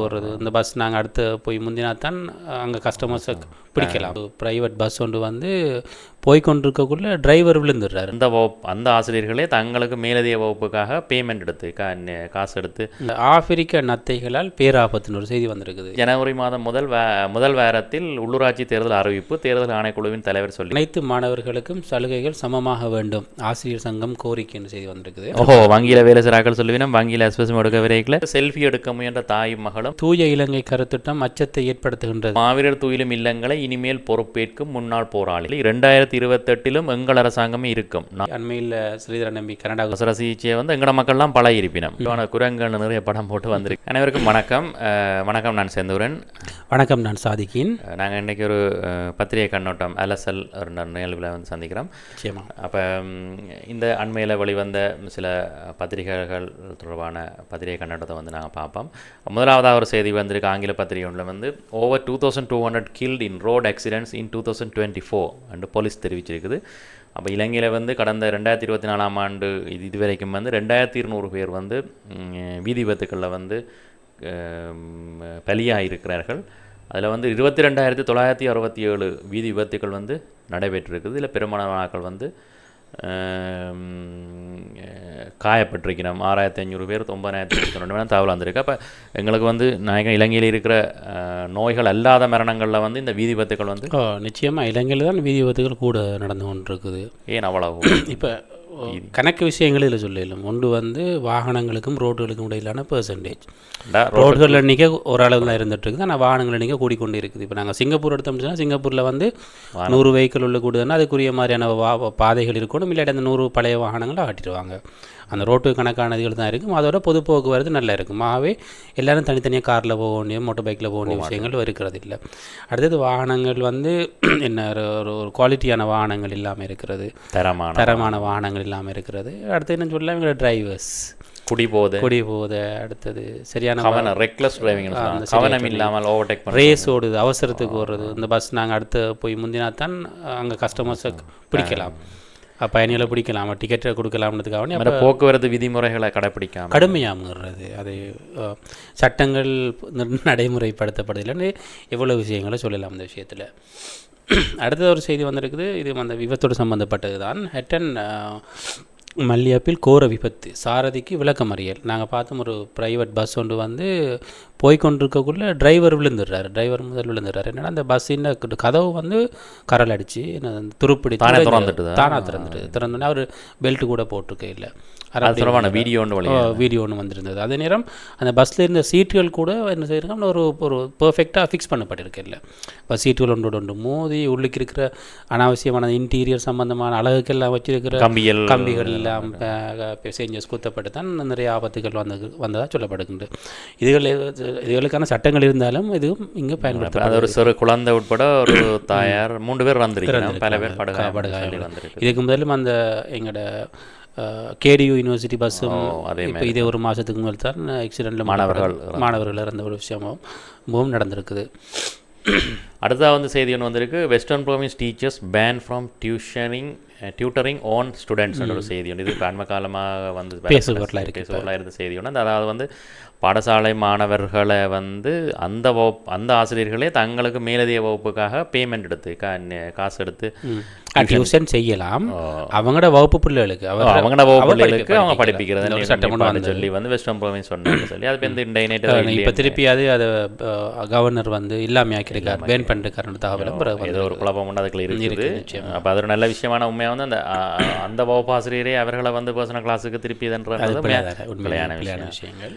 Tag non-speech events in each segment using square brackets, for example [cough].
போடுறது இந்த பஸ் நாங்கள் அடுத்து போய் முந்தினா தான் அங்கே கஸ்டமர்ஸை பிடிக்கலாம். ப்ரைவேட் பஸ் ஒன்று வந்து போய் கொண்டிருக்கக்குள்ள டிரைவர் விழுந்துடுறாரு. அந்த வகுப்பு அந்த ஆசிரியர்களே தங்களுக்கு மேலதிக வகுப்புக்காக பேமெண்ட் எடுத்து கா காசு எடுத்து. ஆப்பிரிக்க நத்தைகளால் பேராபத்துன்னு ஒரு செய்தி வந்திருக்குது. ஜனவரி மாதம் முதல் முதல் வாரத்தில் உள்ளூராட்சி தேர்தல் அறிவிப்பு தேர்தல் ஆணைக்குழுவின் தலைவர் சொல்லி. அனைத்து மாணவர்களுக்கும் சலுகைகள் சமமாக வேண்டும். ஆசிரியர் சங்கம் கோரிக்கைன்னு செய்தி வந்திருக்குது. ஓஹோ வங்கியில் வேலை செய்கிறாக்கள் சொல்லுவினா வங்கியில் எஸ்பிஎஸ் எடுக்க வரைக்கில் செல்ஃபி எடுக்க முயன்ற தாயும் மகளும் தூய இலங்கை கருத்திட்டம் அச்சத்தை ஏற்படுத்துகின்றது. மாவீரர் துயிலும் இல்லங்களை இனிமேல் பொறுப்பேற்கும் முன்னாள் போராளி. இரண்டாயிரத்தி இருபத்தெட்டிலும் எங்கள் அரசாங்கமே இருக்கும். அண்மையில் ஸ்ரீதரன் நம்பி கனடா அவசர சிகிச்சையை வந்து எங்கட மக்கள்லாம் பழகி இருப்பினம் குரங்கள் நிறைய படம் போட்டு வந்திருக்கு. அனைவருக்கும் வணக்கம். வணக்கம் நான் செந்தூரன். வணக்கம் நான் சாதிக்கின். நாங்கள் இன்றைக்கி ஒரு பத்திரிகை கண்ணோட்டம் அலசல் ஒரு நிகழ்வில் வந்து சந்திக்கிறோம். நிச்சயமா. அப்போ இந்த அண்மையில் வெளிவந்த சில பத்திரிகைகள் தொடர்பான பத்திரிகை கண்ணோட்டத்தை வந்து நாங்கள் பார்ப்போம். முதலாவதாக ஒரு செய்தி வந்திருக்கு ஆங்கில பத்திரிகை ஒன்றில் வந்து over two thousand two hundred killed in road accidents in two thousand twenty four and police தெரிவிச்சிருக்குது. அப்போ இலங்கையில் வந்து கடந்த ரெண்டாயிரத்தி இருபத்தி நாலாம் ஆண்டு இது இது வரைக்கும் வந்து ரெண்டாயிரத்தி இருநூறு பேர் வந்து வீதி விபத்துக்களில் வந்து ம், பலியாக இருக்கிறார்கள் அதில் வந்து இருபத்தி ரெண்டாயிரத்தி தொள்ளாயிரத்தி அறுபத்தி ஏழு வீதி விபத்துக்கள் வந்து நடைபெற்றிருக்குது. இதில் பெரும்பாலான வந்து காயப்பட்டிருக்கிறோம். ஆறாயிரத்தி ஐநூறு பேர் ஒன்பதாயிரத்தி ரெண்டு மணி தகவல் வந்திருக்கு. அப்போ எங்களுக்கு வந்து நாயகம் இலங்கையில் இருக்கிற நோய்கள் அல்லாத மரணங்களில் வந்து இந்த வீதி விபத்துக்கள் வந்து நிச்சயமாக இலங்கையில் தான் வீதி விபத்துகள் கூட நடந்து கொண்டிருக்குது. ஏன் அவ்வளவு? இப்போ கணக்கு விஷயங்கள் இதில் சொல்லலாம் ஒன்று வந்து வாகனங்களுக்கும் ரோடுகளுக்கும் இடையிலான பெர்சன்டேஜ் ரோடுகள் எண்ணிக்கை ஓரளவு தான் இருந்துட்டு இருக்குது ஆனால் வாகனங்கள் எண்ணிக்கை கூடிக்கொண்டு இருக்குது இப்போ நாங்கள் சிங்கப்பூர் எடுத்தோம்னா சிங்கப்பூரில் வந்து நூறு வெஹிக்கிள் உள்ள கூடுதுன்னா அதுக்குரிய மாதிரியான வா பாதைகள் இருக்கணும். இல்லாட்டி அந்த நூறு பழைய வாகனங்களை ஆட்டிடுவாங்க. அந்த ரோட்டு கணக்கானதுகள் தான் இருக்கும். அதோட பொது போக்குவரத்து நல்லா இருக்கும். ஆகவே எல்லாரும் தனித்தனியாக காரில் போக வேண்டிய மோட்டர் பைக்கில் போக வேண்டிய விஷயங்கள் இருக்கிறது இல்லை. அடுத்தது வாகனங்கள் வந்து [clears throat] என்ன ஒரு ஒரு- குவாலிட்டியான வாகனங்கள் இல்லாமல் இருக்கிறது. தரமான தரமான வாகனங்கள் இல்லாமல் இருக்கிறது. அடுத்து என்ன சொல்லலாம்? எங்களோட டிரைவர்ஸ் குடிபோதை கொடி போதை அடுத்தது சரியான கவனம் ரெக்லஸ் டிரைவிங் கவனம் இல்லாமல் ஓவர்டேக் ரேஸ் ஓடுது அவசரத்துக்கு ஓடுறது. இந்த பஸ் நாங்கள் அடுத்து போய் முந்தினா தான் அங்கே கஸ்டமர்ஸை பிடிக்கலாம். பயணிகளை பிடிக்கலாம் டிக்கெட்டை கொடுக்கலாம்ன்றதுக்காக அந்த போக்குவரத்து விதிமுறைகளை கடைப்பிடிக்காம கடுமையாகிறது அது சட்டங்கள் ந- நடைமுறைப்படுத்தப்படுதில்லைன்னு எவ்வளோ விஷயங்களை சொல்லலாம் இந்த விஷயத்தில் அடுத்த ஒரு செய்தி வந்திருக்குது இது அந்த விபத்தோடு சம்மந்தப்பட்டது தான் ஹெட்டன் மல்லியாப்பில் கோர விபத்து. சாரதிக்கு விளக்கமறியல். நாங்கள் பார்த்தோம் ஒரு ப்ரைவேட் பஸ் ஒன்று வந்து போய் கொண்டிருக்கக்குள்ள டிரைவர் விழுந்துடுறாரு. டிரைவர் முதல் விழுந்துடுறாரு. என்னன்னா அந்த பஸ்ஸின் கதவு வந்து கரல் அடிச்சு என்ன அந்த துருப்பிடி தானே துடைஞ்சு- திறந்துட்டுதா? தானா திறந்துட்டு திறந்தோடனே அவர் பெல்ட் கூட போட்டிருக்க இல்லை. தொடர்பான வீடியோ ஒன்று வீடியோ ஒன்று வந்திருந்தது. அதே நேரம் அந்த பஸ்ஸில் இருந்த சீட்டுகள் கூட என்ன செய்யிருக்காங்க ஒரு ஒரு பெர்ஃபெக்டாக ஃபிக்ஸ் பண்ணப்பட்டிருக்கு இல்லை. இப்போ சீட்டுகள் ஒன்றோட ஒன்று மோதி உள்ளுக்கு இருக்கிற அனாவசியமான இன்டீரியர் சம்பந்தமான அழகுக்கெல்லாம் வச்சிருக்கிற கம்பியல் கம்பிகள் எல்லாம் பேசஞ்சர்ஸ் குத்தப்பட்டு தான் நிறைய ஆபத்துகள் வந்தது வந்ததாக சொல்லப்படுகின்றது. இதுகள் இதுகளுக்கான சட்டங்கள் இருந்தாலும் இதுவும் இங்கே பயன்படுத்த அது ஒரு சிறு குழந்தை உட்பட ஒரு தாயார் மூன்று பேர் வந்திருக்கிறாங்க. பல பேர் படுகாயம் இதுக்கு முதலும் அந்த எங்களோட கேடியூ யூனிவர்சிட்டி பஸ்ஸும் இப்போ இதே ஒரு மாதத்துக்கு முதல் தான் ஆக்சிடெண்ட்டில் மாணவர்கள் மாணவர்கள் இறந்த ஒரு விஷயமும் சம்பவம் நடந்திருக்குது. அடுத்ததாக வந்து செய்தி ஒன்று வந்திருக்கு. Western province teachers ban from tuitioning tutoring own students ஒரு செய்தி ஒன்று இது அண்மை காலமாக வந்து பேசுபொருளா இருக்கு பேசுபொருளாக இருந்த செய்தி ஒன்று அதாவது வந்து பாடசாலை மாணவர்களை வந்து அந்த வகுப்பு அந்த ஆசிரியர்களே தங்களுக்கு மேலதிக வகுப்புக்காக பேமெண்ட் எடுத்து காசு எடுத்து டியூஷன் செய்யலாம். அவங்களோட வகுப்பு பிள்ளைகளுக்கு அவங்களோட அவர் வகுப்புகளுக்கு அவங்க படிப்பிக்கிறது இந்த ஒரு சட்டம் ஒண்ணு நிப்பாட்ட சொல்லி வந்து வெஸ்டர்ன் ப்ரோவின்ஸ் சொன்னாங்க சொல்லி. அது வந்து இன்டர்நெட் இப்போ திருப்பி அது அதை கவர்னர் வந்து இல்லாமல் ஆக்கியிருக்கார் பேன் பிறகு வந்து ஏதோ ஒரு குழப்பம் உண்டு அதுக்குள்ள இருக்குது. அப்போ அது ஒரு நல்ல விஷயமான உண்மையாக வந்து அந்த அந்த வகுப்பு ஆசிரியரே அவர்களை வந்து பர்சனல் கிளாஸுக்கு திருப்பி உண்மையான விஷயங்கள்.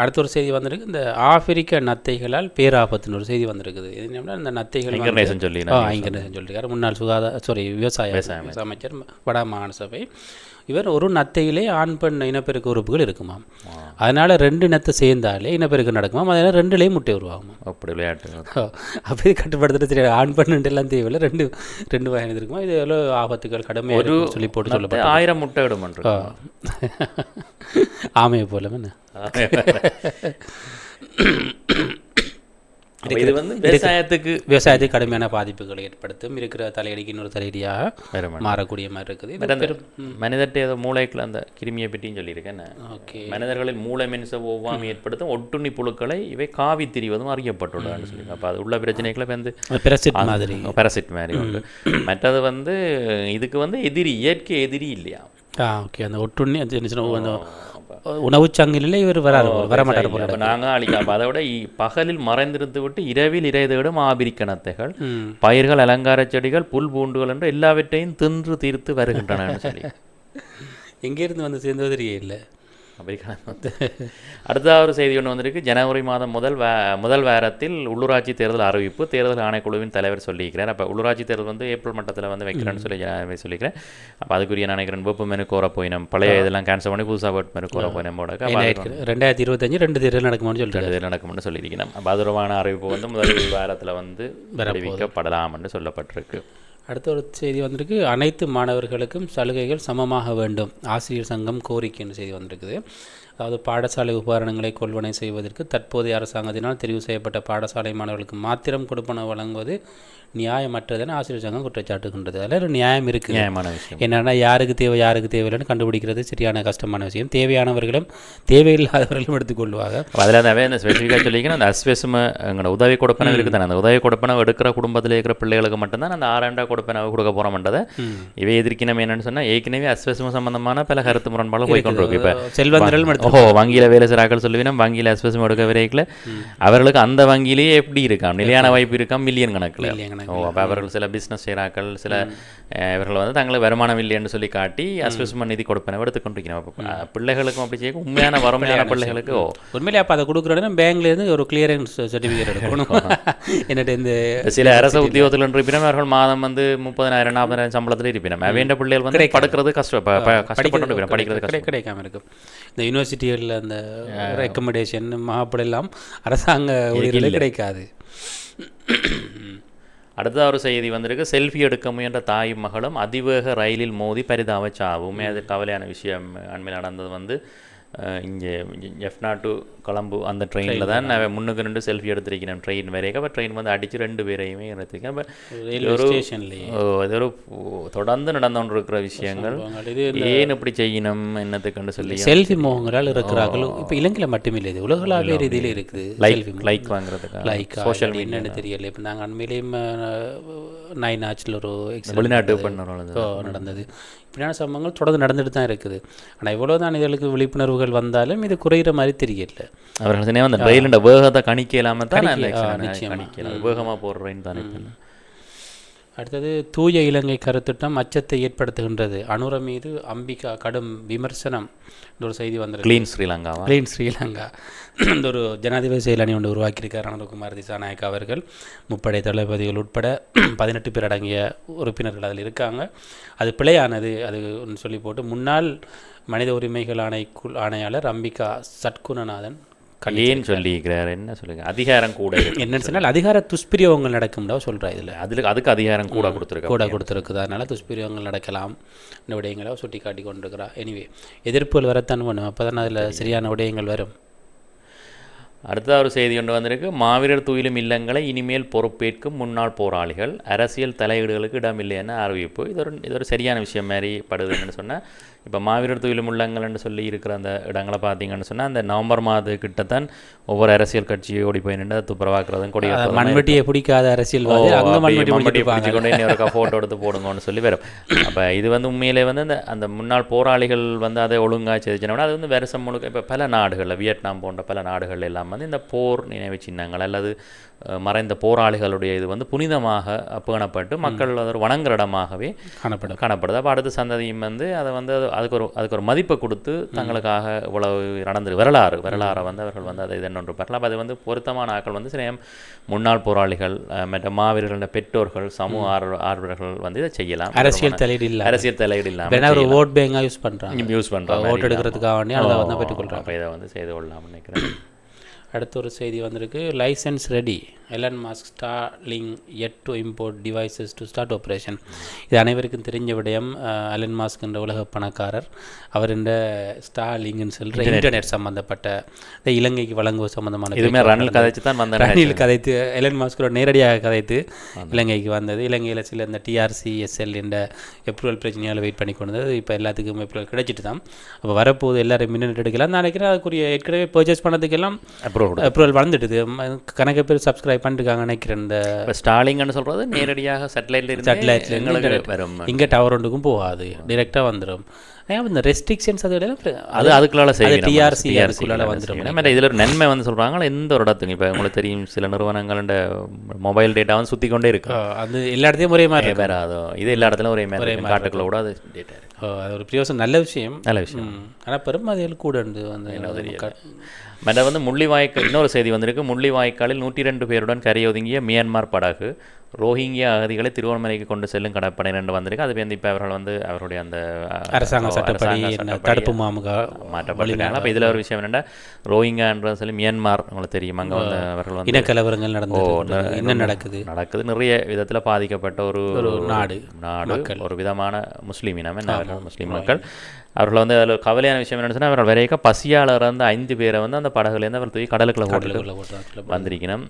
அடுத்த ஒரு செய்தி வந்திருக்கு. இந்த ஆப்பிரிக்க நத்தைகளால் பேராபத்துன்னு ஒரு செய்தி வந்திருக்குது. என்னன்னா இந்த நத்தைகள் இன்டர்நேஷன் சொல்லி ஆ ஐங்கரேசன் சொல்லியிருக்காரு முன்னாள் சுகாதார சாரி விவசாய அமைச்சர். வட மாகாண சபை. இவர் ஒரு நத்தையிலே ஆண் பெண் இனப்பெருக்க உறுப்புகள் இருக்குமாம். அதனால ரெண்டு நத்தை சேர்ந்தாலே இனப்பெருக்கம் நடக்குமாம். அதனால ரெண்டுலேயும் முட்டை உருவாகுமாம். அப்படி விளையாட்டு அப்போ இது கட்டுப்படுத்துறது தெரியாது. ஆண் பெண் எல்லாம் தேவையில்லை. ரெண்டு ரெண்டு வகையான இருக்குமா? இது எவ்வளோ ஆபத்துகள் கடுமையாக இருக்குன்னு சொல்லி போட்டு சொல்ல ஆயிரம் முட்டை இடுமன்று ஆமையை போல என்ன? இது வந்து விவசாயத்துக்கு விவசாயத்துக்கு கடுமையான பாதிப்புகளை ஏற்படுத்தும். இருக்கிற தலையடிக்கு இன்னொரு தலையடியாக மாறக்கூடிய மாதிரி இருக்குது. மனிதர்கிட்ட ஏதோ மூளைக்குள்ள அந்த கிருமியை பற்றியும் சொல்லியிருக்கேன்? ஓகே. மனிதர்களில் மூளை மென்ச ஒவ்வாமை ஏற்படுத்தும். ஒட்டுண்ணி புழுக்களை இவை காவி திரிவதும் அறியப்பட்டுள்ளதுன்னு சொல்லி அப்போ அது உள்ள பிரச்சனைகளை வந்து பிரசிட் மாதிரி. பேரசிட் மாதிரி உண்டு. மற்றது வந்து இதுக்கு வந்து எதிரி இயற்கை எதிரி இல்லையா? ஆ ஓகே அந்த ஒட்டுண்ணி அந்த உணவுச் சங்கிலில் இவர் வராரு வரமாட்டார் போல நாங்கள் அப்ப அதை விட பகலில் மறைந்திருந்து விட்டு இரவில் இறைதேடும் ஆபிரிக்கணத்தைகள் பயிர்கள் அலங்கார செடிகள் புல் பூண்டுகள் என்று எல்லாவற்றையும் தின்று தீர்த்து வருகின்றன சொல்லி. [laughs] எங்கேருந்து வந்து சேர்ந்தது தெரிய இல்லை? அமெரிக்கா வந்து. அடுத்த ஒரு செய்தி ஒன்று வந்திருக்கு. ஜனவரி மாதம் முதல் வே முதல் வாரத்தில் உள்ளூராட்சி தேர்தல் அறிவிப்பு தேர்தல் ஆணைக்குழுவின் தலைவர் சொல்லியிருக்கிறார். அப்போ உள்ளூராட்சி தேர்தல் வந்து ஏப்ரல் மட்டத்தில் வந்து வைக்கிறேன்னு சொல்லி ஜனாதிபதி சொல்லியிருக்கிறேன் அப்போ அதுக்குரிய நான் நினைக்கிறேன் வேப்பு மெனு கோர போயினோம். பழைய இதெல்லாம் கேன்சல் பண்ணி புதுசாக வேப்பு மெனு கோர போயினோம் ரெண்டாயிரத்தி இருபத்தஞ்சு ரெண்டு தேர்தல் நடக்குமான்னு சொல்லிட்டு. ரெண்டு தேர்தல் நடக்கும்னு சொல்லியிருக்கிறேன் அப்போ அறிவிப்பு வந்து முதல் வாரத்தில் வந்து அறிவிக்கப்படலாம் என்று சொல்லப்பட்டிருக்கு. அடுத்த ஒரு செய்தி வந்திருக்கு. அனைத்து மாணவர்களுக்கும் சலுகைகள் சமமாக வேண்டும். ஆசிரியர் சங்கம் கோரிக்கைன்னு செய்தி வந்திருக்குது. அதாவது பாடசாலை உபகரணங்களை கொள்வனை செய்வதற்கு தற்போதைய அரசாங்கத்தினால் தெரிவு செய்யப்பட்ட பாடசாலை மாணவர்களுக்கு மாத்திரம் கொடுப்பன வழங்குவது நியாயமற்றதென ஆசிரியர் சங்கம் குற்றச்சாட்டுகின்றது. அதில் ஒரு நியாயம் இருக்குது நியாயமான விஷயம். என்னன்னா யாருக்கு தேவை யாருக்கு தேவையில்லைன்னு கண்டுபிடிக்கிறது சரியான கஷ்டமான விஷயம். தேவையானவர்களும் தேவையில்லாதவர்களும் எடுத்துக்கொள்வாங்க. அதில் அந்த ஸ்பெசிஃபிக்காக சொல்லிக்கிறேன் அந்த அஸ்வெசும எங்களோட உதவி கொடுப்பனவு இருக்குது தானே அந்த உதவி கொடுப்பனவு எடுக்கிற குடும்பத்தில் இருக்கிற பிள்ளைகளுக்கு மட்டும்தான் அந்த ஆறாண்டா கொடுப்பனவு கொடுக்க போகிறோம்ன்றதை இவை எதிர்க்கினம் என்னன்னு சொன்னால் ஏற்கனவே அஸ்வெசும சம்பந்தமான பல கருத்து முரண்பாடு போய் கொண்டு இருக்கு. இப்போ செல்வந்தர்களும் எடுத்து ஓஹோ வங்கியில் வேலை செய்கிறாக்கள் சொல்லுவீங்கன்னா வங்கியில் அஸ்வெசும் எடுக்க வரைக்கில் அவர்களுக்கு அந்த வங்கியிலேயே எப்படி இருக்காம்? நிலையான வாய்ப்பு இருக்காம்? மில்லியன் கணக்கில். ஓ அப்போ அவர்கள் சில பிஸ்னஸ் செய்கிறாக்கள் சில இவர்கள் வந்து தங்களுக்கு வருமானம் இல்லைன்னு சொல்லி காட்டி அஸ்வெசும நிதி கொடுப்பனவு எடுத்துக்கொண்டிருக்கிறோம் பிள்ளைகளுக்கும் அப்படி செய்ய உண்மையான வறுமையான பிள்ளைகளுக்கு ஓ. உண்மையிலே அப்போ அதை கொடுக்குறோன்னா பேங்க்லேருந்து ஒரு கிளியரன்ஸ் சர்டிஃபிகேட் எடுக்கணும். என்னட்டு இந்த சில அரச உத்தியோகத்தில் இருப்பினும் அவர்கள் மாதம் வந்து முப்பதாயிரம் நாற்பதாயிரம் சம்பளத்தில் இருப்பினும். அவைண்ட பிள்ளைகள் வந்து படுக்கிறது கஷ்டம். கஷ்டப்பட்டு படிக்கிறது கிடைக்காம இருக்கும். இந்த யூனிவர்சிட்டிகளில் அந்த ரெக்கமெண்டேஷன் மாப்பிள்ள எல்லாம் அரசாங்க ஊழியர்களுக்கு கிடைக்காது. அடுத்த ஒரு செய்தி வந்திருக்கு. செல்ஃபி எடுக்க முயன்ற தாயும் மகளும் அதிவேக ரயிலில் மோதி பரிதாப சாவு உண்மையா அது கவலையான விஷயம். அண்மையில் நடந்தது வந்து இங்கே எஃப்னா டு கொழம்பு அந்த ட்ரெயினில் தான் நான் முன்னுக்கு ரெண்டு செல்ஃபி எடுத்திருக்கிறேன் ட்ரெயின் வரைக்கும் அப்போ ட்ரெயின் வந்து அடித்து ரெண்டு பேரையுமே ஸ்டேஷன்லேயே ஓ, இது ஒரு தொடர்ந்து நடந்து கொண்டு இருக்கிற விஷயங்கள் ஏன் இப்படி செய்யணும்? என்னத்துக்குன்னு சொல்லி செல்ஃபி மோகங்களால் இருக்கிறார்கள்? இப்போ இலங்கையில் மட்டுமில்லை இது உலகளாவிய ரீதியில் இருக்குது லைக் லைக் வாங்குறதுக்கு? லைக் சோஷியல் என்னன்னு தெரியல. இப்போ நாங்கள் அண்மையிலேயும் நைன் ஆச்சில் ஒரு வெளிநாட்டு பண்ணுறோம் நடந்தது. இப்படியான சம்பவங்கள் தொடர்ந்து நடந்துட்டு தான் இருக்குது. ஆனால் எவ்வளோ தான் இதற்கு விழிப்புணர்வுகள் வந்தாலும் இது குறையிற மாதிரி தெரியல. அவர்கள் சொன்னே அந்த ரயிலுண்ட வேகத்தை கணிக்க இல்லாம தான். கணிக்கலாம் வேகமாக போடுற ரயின் தானே. அடுத்தது தூய இலங்கை கருத்திட்டம் அச்சத்தை ஏற்படுத்துகின்றது. அனுர மீது அம்பிகா கடும் விமர்சனம் ஒரு செய்தி வந்திருக்கு. கிளீன் ஸ்ரீலங்காவா கிளீன் ஸ்ரீலங்கா இந்த ஒரு ஜனாதிபதி செயலணி ஒன்று உருவாக்கியிருக்கார் அனந்தகுமார் திசாநாயக் அவர்கள். முப்படை தளபதிகள் உட்பட பதினெட்டு பேர் அடங்கிய உறுப்பினர்கள் அதில் இருக்காங்க. அது பிழையானது அது ஒன்று சொல்லி போட்டு. முன்னாள் மனித உரிமைகள் ஆணைக்குள் ஆணையாளர் அம்பிகா சட்குணநாதன் ஏன் சொல்லிக்கிறார் என்ன சொல்லுங்க? அதிகாரம் கூட. என்னன்னு சொன்னால் அதிகார துஷ்பிரயோகங்கள் நடக்கும்டா சொல்கிறா இதில். அதுல அதுக்கு அதிகாரம் கூட கொடுத்துருக்க கூட கொடுத்துருக்குது. அதனால் துஷ்பிரயோகங்கள் நடக்கலாம். இந்த விடயங்களை சுட்டி காட்டி கொண்டிருக்கிறா எனிவே எதிர்ப்புகள் வரத்தான் பண்ணும். அப்போ தான் அதில் சரியான விடயங்கள் வரும். அடுத்த ஒரு செய்தி ஒன்று வந்திருக்கு. மாவீரர் துயிலும் இல்லங்களை இனிமேல் பொறுப்பேற்கும் முன்னாள் போராளிகள். அரசியல் தலையீடுகளுக்கு இடமில்லை என அறிவிப்பு. இது ஒரு இது ஒரு சரியான விஷயம் மாதிரி படுதுன்னு சொன்னால் இப்போ மாவீரர் துயிலும் உள்ளங்கள்னு சொல்லி இருக்கிற அந்த இடங்களை பார்த்தீங்கன்னு சொன்னால் அந்த நவம்பர் மாத கிட்டத்தான் ஒவ்வொரு அரசியல் கட்சியை ஓடி போய் நின்று துப்புரவாக்குறதும் கொடி மண்வெட்டியை பிடிக்காத அரசியல்வாதி அங்கே மண்வெட்டி பிடிச்சிட்டு பிடிச்சு கொண்டு இன்னொரு ஃபோட்டோ எடுத்து போடுங்கன்னு சொல்லி வரும். அப்போ இது வந்து உண்மையிலே வந்து அந்த அந்த முன்னாள் போராளிகள் வந்து அதை ஒழுங்காக செதுச்சினோம்னா அது வந்து வருஷம் முழுக்க இப்போ பல நாடுகளில் வியட்நாம் போன்ற பல நாடுகள் எல்லாம் வந்து இந்த போர் நினைவு சின்னங்கள் அல்லது மறைந்த போராளிகளுடைய இது வந்து புனிதமாக பேணப்பட்டு மக்கள் அதை ஒரு வணங்குற இடமாகவே காணப்படும். காணப்படுது. அப்போ அடுத்த சந்ததியும் வந்து அதை வந்து அது- அதுக்கு ஒரு அதுக்கு ஒரு மதிப்பை கொடுத்து தங்களுக்காக இவ்வளவு நடந்து வரலாறு வரலாறை வந்து அவர்கள் வந்து அதை இதென்று பெறலாம் அப்ப அது வந்து பொருத்தமான ஆட்கள் வந்து சில முன்னாள் போராளிகள் மற்ற மாவீரர்கள பெற்றோர்கள் சமூக ஆர்வ ஆர்வலர்கள் வந்து இதை செய்யலாம். அரசியல் தலையீடு இல்லை அரசியல் தலையீடு இல்லாமல் ஒரு ஓட் பேங்காக யூஸ் பண்ணுறாங்க யூஸ் பண்ணுறாங்க ஓட்டு எடுக்கிறதுக்காக வேண்டி அதை வந்து பெற்றுக்கொள்கிறாங்க அப்போ இதை வந்து செய்து கொள்ளலாம்னு நினைக்கிறேன். அடுத்த ஒரு செய்தி வந்திருக்கு. Licence ready Elon Musk Starlink set to import devices to start operation இது அனைவருக்கும் தெரிஞ்ச விடயம் அஹ், எலன் மாஸ்க் என்ற உலக பணக்காரர். அவர் இந்த ஸ்டார்லிங்னு சொல்கிற இன்டர்நெட் சம்பந்தப்பட்ட இந்த இலங்கைக்கு வழங்குவது சம்பந்தமான இதுமே ரணில் கதைச்சு தான் வந்த ரணில் கதைத்து எலன் மாஸ்கோட நேரடியாக கதைத்து இலங்கைக்கு வந்தது. இலங்கையில் சில இந்த டிஆர்சி எஸ்எல் என்ற ஏப்ரல் பிரச்சனையால் வெயிட் பண்ணி கொண்டு வந்தது இப்போ எல்லாத்துக்கும் ஏப்ரல் கிடைச்சிட்டு தான் அப்போ வரப்போது எல்லாரும் மின்னட் எடுக்கலாம். நான் நினைக்கிறேன் அதுக்குரிய ஏற்கனவே பர்ச்சேஸ் பண்ணதுக்கெல்லாம் அப்ரூவ்டு ஏப்ரல் வளர்ந்துட்டுது கணக்கு பேர் சப்ஸ்கிரைப் பண்ணிருக்காங்க நினைக்கிறேன் இந்த ஸ்டாலிங்னு சொல்கிறது நேரடியாக எங்களுக்கு internet. வரும். இங்கே டவர் ஒன்றுக்கும் போகாது. டிரெக்டாக வந்துடும் இந்த ரெஸ்ட்ரிக்ஷன்ஸ் அது அது அதுக்குள்ளால TRC TRC அதுக்குள்ளால. மேல இதுல ஒரு நன்மை வந்து சொல்றாங்க எந்த ஒரு இடத்துக்கு இப்போ உங்களுக்கு தெரியும் சில நிறுவனங்களோட மொபைல் டேட்டா வந்து சுத்தி கொண்டே இருக்கும் அது எல்லா இடத்தையும் ஒரே மாதிரி வேற இது எல்லா இடத்துலயும் ஒரே மாதிரி. காட்டுக்குள்ள கூட அது டேட்டா அது ஒரு பிரயோசனம். நல்ல விஷயம். நல்ல விஷயம். ஆனால் பெருமதிகள் கூட வந்து மேடம் வந்து முள்ளிவாய்க்கால் இன்னொரு செய்தி வந்திருக்கு. முள்ளிவாய்க்காலில் நூற்றி ரெண்டு பேருடன் கரையொதுங்கிய மியான்மர் படகு ரோஹிங்கியா அகதிகளை திருவண்ணாமலைக்கு கொண்டு செல்லும் கடற்படை ரெண்டு வந்திருக்கு. அது வந்து இப்போ அவர்கள் வந்து அவருடைய அந்த அரசாங்க சட்டப்படி தடுப்பு மாமுகா மாற்றப்பட்டிருக்காங்க. அப்போ இதில் ஒரு விஷயம் என்னென்னா ரோஹிங்கான்ற சொல்லி மியான்மர் உங்களுக்கு தெரியும். அங்கே வந்து அவர்கள் வந்து இனக்கலவரங்கள் நடந்து என்ன நடக்குது? நடக்குது. நிறைய விதத்தில் பாதிக்கப்பட்ட ஒரு நாடு, நாடு ஒரு விதமான முஸ்லீம் இனம். என்ன முஸ்லீம் மக்கள். அவர்கள் வந்து அதில் கவலையான விஷயம் என்னன்னு சொன்னால் அவர்கள் வரைக்கும் பசியால் இறந்த ஐந்து பேரை வந்து அந்த படகுலேருந்து அவர் தூக்கி கடலுக்குள்ள போட்டு வந்திருக்கணும்.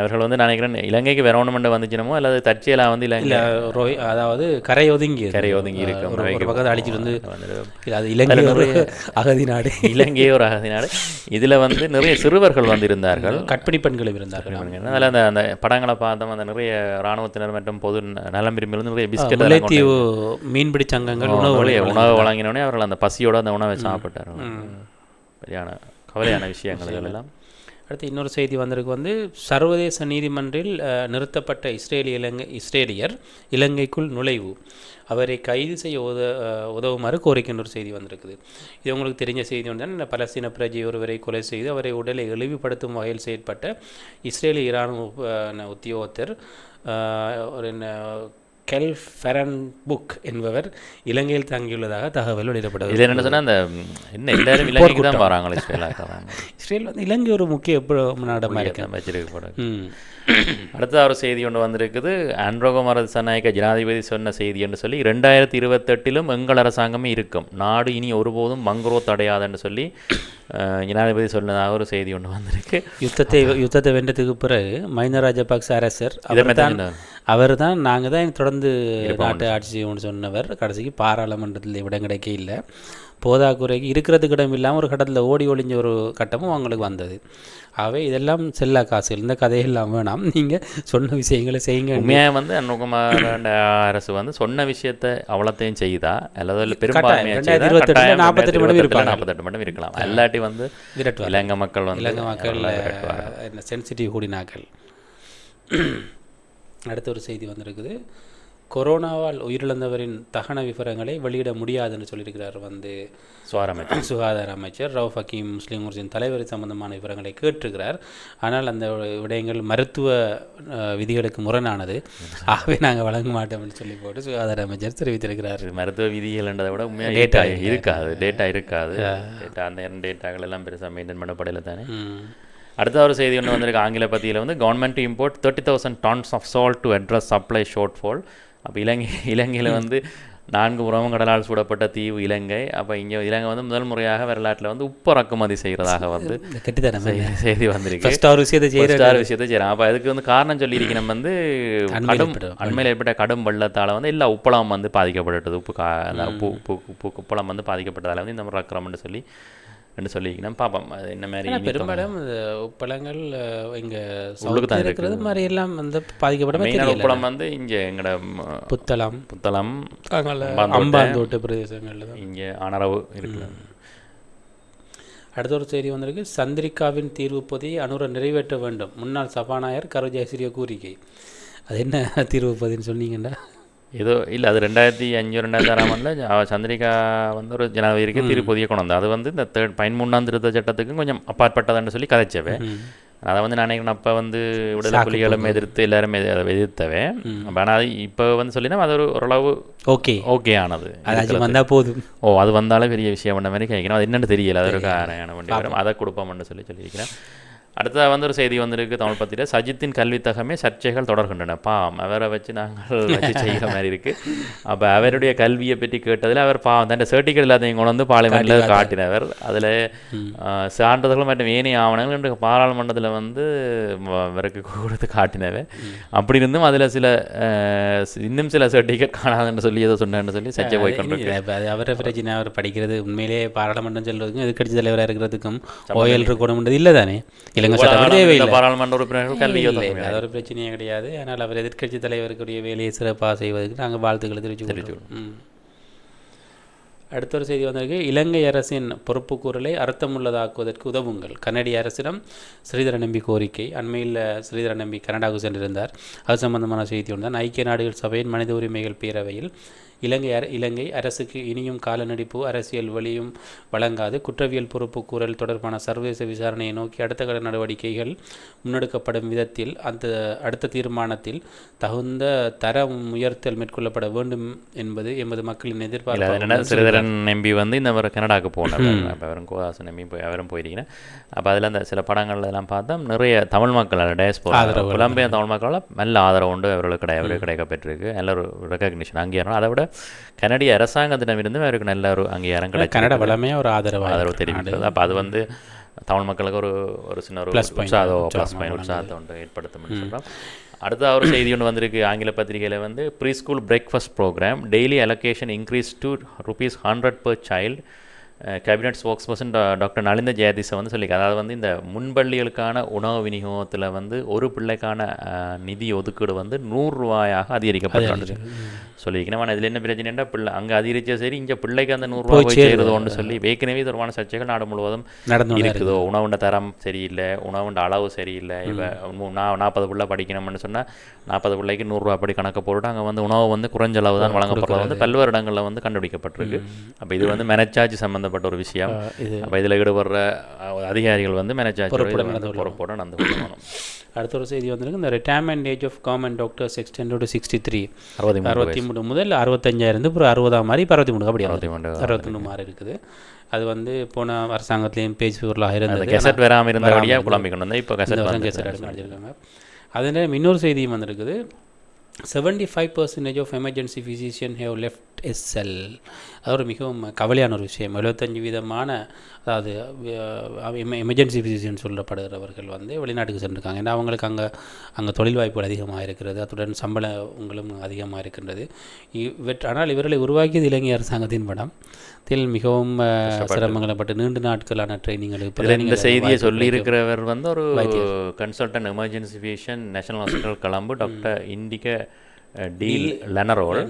அவர்கள் வந்து நினைக்கிறேன் இலங்கைக்கு வரணுமெண்ட் வந்துச்சினமோ அல்லது தற்செயலாக வந்து இல்ல ரோய் அதாவது கரை ஒதுங்கி கரை ஒதுங்கி இருக்கும் ஒரு ஒரு பக்கத்தை அடிச்சிட்டு வந்து அது இலங்கை ஒரு அகதி நாடு. இலங்கையே ஒரு அகதி நாடு. இதில் வந்து நிறைய சிறுவர்கள் வந்திருந்தார்கள். கற்பணி பெண்கள் இருந்தார்கள். அதில் அந்த அந்த படங்களை பார்த்தோம் அந்த நிறைய இராணுவத்தினர் மற்றும் பொது நலம் விரும்பிகள் வந்து நிறைய பிஸ்கட் முல்லைத்தீவு மீன்பிடி சங்கங்கள் உணவு உணவு வழங்கினோடனே அவர்கள் அந்த பசியோட அந்த உணவை சாப்பிட்டார் சரியான கவலையான விஷயங்கள் இதெல்லாம். அடுத்து இன்னொரு செய்தி வந்திருக்கு. வந்து சர்வதேச நீதிமன்றில் நிறுத்தப்பட்ட இஸ்ரேலிய இலங்கை இஸ்ரேலியர் இலங்கைக்குள் நுழைவு. அவரை கைது செய்ய உத உதவுமாறு கோரிக்கின்ற ஒரு செய்தி வந்திருக்குது. இது உங்களுக்கு தெரிஞ்ச செய்தி ஒன்று பலஸ்தீன பிரஜை ஒருவரை கொலை செய்து அவரை உடலை இழிவுபடுத்தும் வகையில் செயற்பட்ட இஸ்ரேலிய இராணுவ உத்தியோகத்தர் ஒரு என்ன கெல் ஃபெரன் புக் என்பவர் இலங்கையில் தங்கியுள்ளதாக தகவல் வெளியிடப்பட்டது இது என்ன சொன்னா அந்த என்ன எல்லாரும் [coughs] இலங்கைக்கு தான் வராங்களே இஸ்ரேலாக்காரங்க இஸ்ரேல் வந்து இலங்கை ஒரு முக்கிய எப்ப- நாடமா இருக்கு அடுத்த ஒரு செய்தி ஒன்று வந்திருக்குது. ஆண்ட்ரோகமர சநாயக ஜனாதிபதி சொன்ன செய்தி என்று சொல்லி ரெண்டாயிரத்தி இருபத்தெட்டிலும் எங்கள் அரசாங்கமே இருக்கும். நாடு இனி ஒருபோதும் மங்குரோத் அடையாதுன்னு சொல்லி ஜனாதிபதி சொன்னதாக ஒரு செய்தி ஒன்று வந்திருக்கு. யுத்தத்தை யுத்தத்தை வென்றதுக்கு பிறகு மஹிந்த ராஜபக்ச அரசர் அவர் தான் அவர் தான் நாங்கள் தான் தொடர்ந்து நாட்டை ஆட்சி செய்வோம்னு சொன்னவர். கடைசிக்கு பாராளுமன்றத்தில் இடம் கிடைக்க இல்லை. போதாக்குறைக்கு இருக்கிறதுக்கு இடம் இல்லாமல் ஒரு கட்டத்தில் ஓடி ஒளிஞ்ச ஒரு கட்டமும் அவங்களுக்கு வந்தது. ஆகவே இதெல்லாம் செல்லா காசு இந்த கதையெல்லாம் வேணாம். நீங்கள் சொன்ன விஷயங்களை செய்யுங்க. உண்மையாக வந்து அன்னுகுமார் அரசு வந்து சொன்ன விஷயத்தை அவ்வளோத்தையும் செய்தா. அல்லது பெரும்பான்மையாக இருபத்தெட்டுல நாற்பத்தெட்டு மட்டும் இருப்பாங்க. நாற்பத்தெட்டு மட்டும் இருக்கலாம். அல்லாட்டி வந்து இலங்கை மக்கள் வந்து இலங்கை மக்கள் சென்சிட்டிவ் கூடினாக்கள் அடுத்த ஒரு செய்தி வந்திருக்குது. கொரோனாவால் உயிரிழந்தவரின் தகன விவரங்களை வெளியிட முடியாதுன்னு சொல்லியிருக்கிறார் வந்து சுவாரமே [clears throat] சுகாதார அமைச்சர் ரவுஃப் ஹக்கீம் முஸ்லீம் முர்ஜின் தலைவர் சம்பந்தமான விவரங்களை கேட்டிருக்கிறார். ஆனால் அந்த விடயங்கள் மருத்துவ விதிகளுக்கு முரணானது. [laughs] ஆகவே நாங்கள் வழங்க மாட்டோம்னு சொல்லி போட்டு சுகாதார அமைச்சர் தெரிவித்திருக்கிறார். மருத்துவ விதிகள்ன்றதை விட உண்மையாக டேட்டா இருக்காது. டேட்டா இருக்காது. டேட்டா அந்த டேட்டாக்கள் எல்லாம் பெருசாக மெயின்டைன் பண்ணப்படல தானே. அடுத்த ஒரு செய்தி ஒன்று வந்திருக்கு ஆங்கில பத்தியில் வந்து government import thirty thousand tons of salt to address supply shortfall அப்போ இலங்கை இலங்கையில் வந்து நான்கு புறமும் கடலால் சூடப்பட்ட தீவு இலங்கை அப்போ இங்கே இலங்கை வந்து முதல் முறையாக வரலாற்றில் வந்து உப்பு இறக்குமதி செய்கிறதாக வந்து செய்தி வந்திருக்கு விஷயத்தை ஸ்டார் விஷயத்தை செய்கிறோம் அப்போ அதுக்கு வந்து காரணம் சொல்லியிருக்கேன் நம்ம வந்து கடும் அண்மையில் ஏற்பட்ட கடும் வெள்ளத்தால் வந்து எல்லா உப்பளம் வந்து பாதிக்கப்பட்டது உப்பு கா உப்பு உப்பு உப்பு உப்பளம் வந்து பாதிக்கப்பட்டதால் வந்து இந்த மாதிரி ரக்கிறோம்னு சொல்லி ரெண்டு சொல்லியிருக்கேன் பார்ப்போம் அது என்ன மாதிரி பெரும்பாலும் இந்த பழங்கள் இங்கே உள்ளுக்கு தான் இருக்கிறது மாதிரி எல்லாம் வந்து தெரியல. உப்பளம் வந்து இங்கே எங்களோட புத்தளம். புத்தளம் அம்பாந்தோட்டை. பிரதேசங்களில் தான். இங்கே அனரவு இருக்குது. அடுத்த ஒரு செய்தி வந்திருக்கு. சந்திரிகாவின் தீர்வு பொதியை அனுர நிறைவேற்ற வேண்டும். முன்னாள் சபாநாயகர் கரு ஜெயசூரிய கோரிக்கை. அது என்ன தீர்வு பொதின்னு சொன்னீங்கண்டா? ஏதோ இல்லை அது ரெண்டாயிரத்தி அஞ்சு ரெண்டாயிரத்தி ஆறாம் ஆண்டில் சந்திரிகா வந்து ஒரு ஜனாதிபதிக்கு திருப்பதியை கொண்டு வந்தா அது வந்து இந்த தேர்ட் பதிமூணாம் திருத்த சட்டத்துக்கும் கொஞ்சம் அப்பாற்பட்டதுன்னு சொல்லி கதைச்சவே அதை வந்து நான் நினைக்கிறேன் அப்போ வந்து விடுதலை புலிகளும் எதிர்த்து எல்லாரும் எதிர்த்தவே ஆனால் அது இப்போ வந்து சொல்லினா அது ஒரு ஓரளவு ஓகே ஓகே ஆனது வந்தால் போதும் ஓ அது வந்தாலே பெரிய விஷயம் பண்ண மாதிரி கேட்கணும் அது என்னன்னு தெரியல அது ஒரு காரணம் அதை கொடுப்போம்னு சொல்லி சொல்லியிருக்கிறேன் அடுத்ததாக வந்து ஒரு செய்தி வந்திருக்கு தமிழ் பத்திரிகை. சஜித்தின் கல்வித்தகமே சர்ச்சைகள் தொடர்கின்றன. பாம் அவரை வச்சு நாங்கள் [laughs] வச்சு செய்கிற மாதிரி இருக்குது அப்போ அவருடைய கல்வியை பற்றி கேட்டதில் அவர் பாவம். தன் சர்டிஃபிகேட் கொண்டு வந்து பார்லிமெண்ட்டில் காட்டினவர். அதில் சான்றிதழ்கள் மற்றும் ஏனைய ஆவணங்கள் இன்று பாராளுமன்றத்தில் வந்து அவருக்கு கொடுத்து காட்டினவர் அப்படி இருந்தும் அதில் சில இன்னும் சில சர்டிஃபிகேட் காணாதுன்னு சொல்லி ஏதோ சொன்னேன்னு சொல்லி சர்ச்சை போய் அது அவரை பிரச்சனை அவர் படிக்கிறது. உண்மையிலேயே பாராளுமன்றம் செல்வதுக்கும் எதிர்க்கட்சி தலைவராக இருக்கிறதுக்கும் ஓயல் இருக்கணும்ன்றது இல்லை தானே? இலங்கை தேவையில்லை. பாராளுமன்ற உறுப்பினர்கள் இல்லை, அது ஒரு பிரச்சனையே கிடையாது. ஆனால் அவர் எதிர்க்கட்சி தலைவருக்குரிய வேலையை சிறப்பாக செய்வதற்கு நாங்கள் வாழ்த்துக்களை தெரிவிச்சு ம். அடுத்த ஒரு செய்தி வந்திருக்கு. இலங்கை அரசின் பொறுப்புக்கூறலை அர்த்தமுள்ளதாக்குவதற்கு உதவுங்கள். கனடிய அரசிடம் ஸ்ரீதர நம்பி கோரிக்கை. அண்மையில் ஸ்ரீதர நம்பி கனடாவுக்கு சென்றிருந்தார். அது சம்பந்தமான செய்தி ஒன்று ஐக்கிய நாடுகள் சபையின் மனித உரிமைகள் பேரவையில் இலங்கை இலங்கை அரசுக்கு இனியும் காலநடிப்பு அரசியல் வழியும் வழங்காது. குற்றவியல் பொறுப்புக்கூறல் தொடர்பான சர்வதேச விசாரணையை நோக்கி அடுத்த கட்ட நடவடிக்கைகள் முன்னெடுக்கப்படும் விதத்தில் அந்த அடுத்த தீர்மானத்தில் தகுந்த தரம் உயர்த்தல் மேற்கொள்ளப்பட வேண்டும் என்பது எமது மக்களின் எதிர்பார்ப்பு. சிறிதரன் நம்பி வந்து இந்த அவர் கனடாக்கு போனார். அப்போ அவரும் கோதாசன் நம்பி போய் அவரும் போயிருக்கிறேன் அப்போ அதில் அந்த சில படங்கள்ல எல்லாம் பார்த்தா நிறைய தமிழ் மக்கள் டயஸ்போரா புலம்பெயர் தமிழ் மக்களால் நல்ல ஆதரவு உண்டு. அவர்களுக்கு கிடை அவருக்கு கிடைக்கப்பட்டிருக்கு நல்ல ஒரு ரெக்கக்னிஷன் அங்கீகாரம். அதை விட கனடிய அரசாங்கத்திடமிருந்து அவருக்கு நல்ல ஒரு அங்கீகாரம் கிடைக்கும் கனடா வளமையாக ஒரு ஆதரவு ஆதரவு தெரிவிக்கிறது. அப்போ அது வந்து தமிழ் மக்களுக்கு ஒரு ஒரு சின்ன ஒரு உற்சாகம் ப்ளஸ் பாயிண்ட் உற்சாகத்தை ஒன்று ஏற்படுத்தும்னு சொல்கிறோம் அடுத்த ஒரு செய்தி ஒன்று வந்திருக்கு. ஆங்கில பத்திரிகையில் வந்து free school breakfast programme daily allocation increase to rupees hundred per child. Cabinet spokesperson doctor Nalinda Jayatissa வந்து சொல்லிக்க அதாவது வந்து இந்த முன்பள்ளிகளுக்கான உணவு விநியோகத்தில் வந்து ஒரு பிள்ளைக்கான நிதி ஒதுக்கீடு வந்து நூறு ரூபாயாக அதிகரிக்கப்பட்டு சொல்லியிருக்கேன். ஆனால் இதில் என்ன பிரச்சனைன்னா பிள்ளை அங்கே அதிகரிச்சா சரி இங்கே பிள்ளைக்கு அந்த நூறுரூவா போய் சேருதோன்னு சொல்லி ஏற்கனவே தொடர்பான சர்ச்சைகள் நாடு முழுவதும் இருக்குதோ? உணவுண்ட தரம் சரியில்லை உணவுண்ட அளவு சரியில்லை. இப்போ நான் நாற்பது பிள்ளை படிக்கணும்னு சொன்னால் நாற்பது பிள்ளைக்கு நூறுரூவா அப்படி கணக்கு போட்டு அங்கே வந்து உணவு வந்து குறைஞ்ச அளவு தான் வழங்கப்படுறது. வந்து பல்வேறு இடங்களில் வந்து கண்டுபிடிக்கப்பட்டிருக்கு. அப்போ இது வந்து மெனச்சார்ஜ் சம்மந்தப்பட்ட ஒரு விஷயம். அப்போ இதில் ஈடுபடுற அதிகாரிகள் வந்து மெனச்சார்ஜ் பொறுப்போட நடந்து கொள்ளணும். [clears throat] அடுத்த ஒரு செய்தி வந்திருக்கு. இந்த retirement age of government doctors extend to sixty three அறுபத்தி மூணு அறுபத்தி மூணு முதல் அறுபத்தஞ்சாயிரம் அப்புறம் அறுபதாம் மாதிரி இப்போ அறுபத்தி மூணு அப்படி அறுபத்தி மூணு அறுபத்தொன்று மாதிரி இருக்குது. அது வந்து போன அரசாங்கத்திலையும் பேச்சு பொருளாக இருந்தது. கெசட் வராமல் இருந்தபடியாக குழம்பி கொண்டு வந்தேன் இப்போ கெசட் வந்து கேசட் அடிச்சிருக்காங்க அதே இன்னொரு செய்தியும் வந்திருக்குது. Seventy five percentage of emergency physician have left S L அது ஒரு மிகவும் கவலையான ஒரு விஷயம். எழுபத்தஞ்சு விதமான அதாவது எமர்ஜென்சி ஃபிசிஷியன் சொல்லப்படுகிறவர்கள் வந்து வெளிநாட்டுக்கு சென்றிருக்காங்க. ஏன்னா அவங்களுக்கு அங்கே அங்கே தொழில் வாய்ப்புகள் அதிகமாக இருக்கிறது அத்துடன் சம்பளங்களும் அதிகமாக இருக்கின்றது இவற்ற ஆனால் இவர்களை உருவாக்கியது இலங்கை அரசாங்கத்தின் படம். இதில் மிகவும் அஹ், சிரமங்களை பட்டு நீண்ட நாட்களான ட்ரைனிங்கள் இதில் இந்த செய்தியை சொல்லியிருக்கிறவர் வந்து ஒரு consultant emergency physician national hospital Colombo doctor Indika De Lanerolle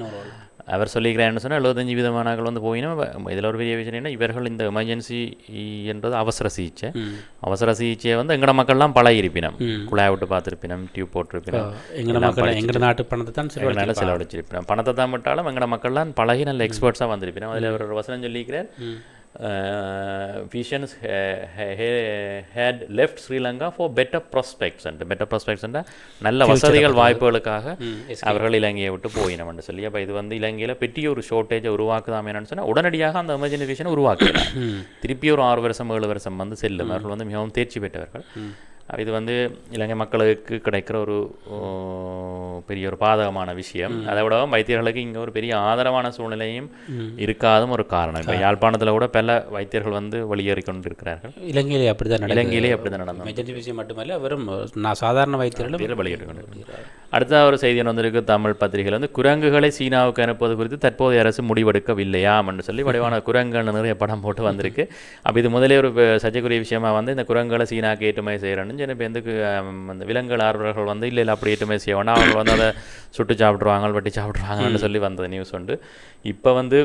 அவர் சொல்லியிருக்கிறாருன்னு சொன்னால் எழுபத்தஞ்சு விதமானாக்கள் வந்து போயினா இதில் ஒரு பெரிய விஷயம் என்ன இவர்கள் இந்த எமர்ஜென்சி என்றது அவசர சிகிச்சை. அவசர சிகிச்சையை வந்து எங்கட மக்கள்லாம் பழகிருப்பினம் குழாய் விட்டு பார்த்துருப்பினம் டியூப் போட்டிருப்பினம். நாட்டு பணத்தை தான் செலவழிச்சு நல்ல செலவழிச்சிருப்பினோம். பணத்தை தான் விட்டாலும் எங்கட மக்கள்லாம் பழகி நல்ல எக்ஸ்பர்ட்ஸாக வந்திருப்பினோம். அதில் அவர் ஒரு வசனம் சொல்லியிருக்கிறார் physicians had left Sri Lanka for better prospects and better prospects நல்ல வசதிகள் வாய்ப்புகளுக்காக அவர்கள் இலங்கையை விட்டு போயினோம்னு சொல்லி. அப்போ இது வந்து இலங்கையில் பெரிய ஒரு ஷார்ட்டேஜை உருவாக்குதாம் என்னன்னு சொன்னால் உடனடியாக அந்த எமர்ஜென்சி விஷயம் உருவாக்குறாங்க திருப்பி ஒரு ஆறு வருஷம் ஏழு வருஷம் வந்து செல்லும். அவர்கள் வந்து மிகவும் தேர்ச்சி பெற்றவர்கள். இது வந்து இலங்கை மக்களுக்கு கிடைக்கிற ஒரு பெரிய ஒரு பாதகமான விஷயம். அதை விட வைத்தியர்களுக்கு இங்கே ஒரு பெரிய ஆதரவான சூழ்நிலையும் இருக்காதும் ஒரு காரணம். இப்போ யாழ்ப்பாணத்தில் கூட பல வைத்தியர்கள் வந்து வெளியேறி கொண்டிருக்கிறார்கள். இலங்கையிலே அப்படி தான் இலங்கையிலே அப்படி தான் நடந்தது. எமர்ஜென்சி விஷயம் மட்டுமல்ல வெறும் நான் சாதாரண வைத்தியர்களும் வெளியிட்டு கொண்டிருக்கிறார் அடுத்த ஒரு செய்தி ஒன்று வந்திருக்கு. தமிழ் பத்திரிகையில் வந்து குரங்குகளை சீனாவுக்கு அனுப்புவது குறித்து தற்போதைய அரசு முடிவெடுக்கவில்லையாம் என்று சொல்லி வடிவான குரங்குகள் நிறைய படம் போட்டு வந்திருக்கு. அப்போ இது முதலே ஒரு சர்ச்சைக்குரிய விஷயமா வந்து இந்த குரங்குகளை சீனாக்கு ஏற்றுமதி செய்கிறேன்னு சொல்லி இப்போ எதுக்கு ஆம், அந்த விலங்குகள் ஆர்வலர்கள் வந்து இல்லை இல்லை அப்படி ஏற்றுமதி செய்ய வேண்டாம் அவங்க வந்து அதை சுட்டு சாப்பிட்ருவாங்க வெட்டி சாப்பிட்ருவாங்கன்னு சொல்லி வந்தது நியூஸ் உண்டு. இப்போ வந்து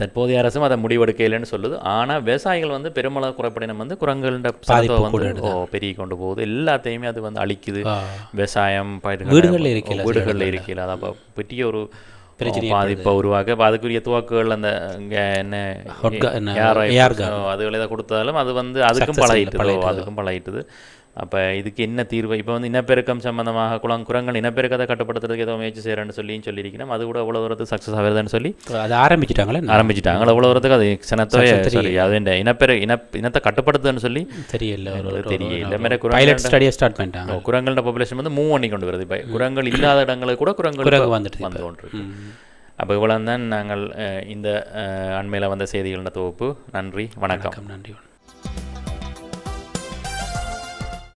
தற்போதைய அரசும் அதை முடிவெடுக்கலைன்னு சொல்லுது. ஆனால் விவசாயிகள் வந்து பெருமளவு குறைப்படினம் வந்து குரங்குகள சனத்தொகை வந்து பெருகி கொண்டு போகுது. எல்லாத்தையுமே அது வந்து அழிக்குது. விவசாயம் பயிர்கள் வீடுகள்ல இருக்கையில வீடுகளில் இருக்கையில் அது பெரிய ஒரு பாதிப்பை உருவாக்க அப்போ அதுக்குரிய துவாக்குகள் அந்த என்ன அதுகளை தான் கொடுத்தாலும் அது வந்து அதுக்கும் பழகிட்டுது. ஓ, அதுக்கும் பழகிட்டுது. அப்போ இதுக்கு என்ன தீர்வு? இப்போ வந்து இனப்பெருக்கம் சம்பந்தமாக குளம் குரங்கள் இனப்பெருக்கத்தை கட்டுப்படுத்துறதுக்கு ஏதோ முயற்சி செய்கிறேன்னு சொல்லியும் சொல்லியிருக்கணும் அது கூட அவ்வளோ தூரத்துக்கு சக்ஸஸ் ஆகுதுன்னு சொல்லி அது ஆரம்பிச்சிட்டாங்களே ஆரம்பிச்சிட்டாங்க. அவ்வளோ தூரத்துக்கு அது சினத்தோய சரி அது இந்த இனப்பெரு இன இனத்தை கட்டுப்படுத்துதுன்னு சொல்லி தெரியல தெரியல. மாதிரி பைலட் ஸ்டடியை ஸ்டார்ட் பண்ணிட்டாங்க. குரங்களோட பாப்புலேஷன் வந்து மூவ் பண்ணி கொண்டு வருது. இப்போ குரங்கள் இல்லாத இடங்களுக்கு கூட குரங்கள் வந்துடுது வந்து கொண்டு அப்போ இவ்வளோ தான் நாங்கள் இந்த அண்மையில் வந்த செய்திகளின் தொகுப்பு. நன்றி வணக்கம். நன்றி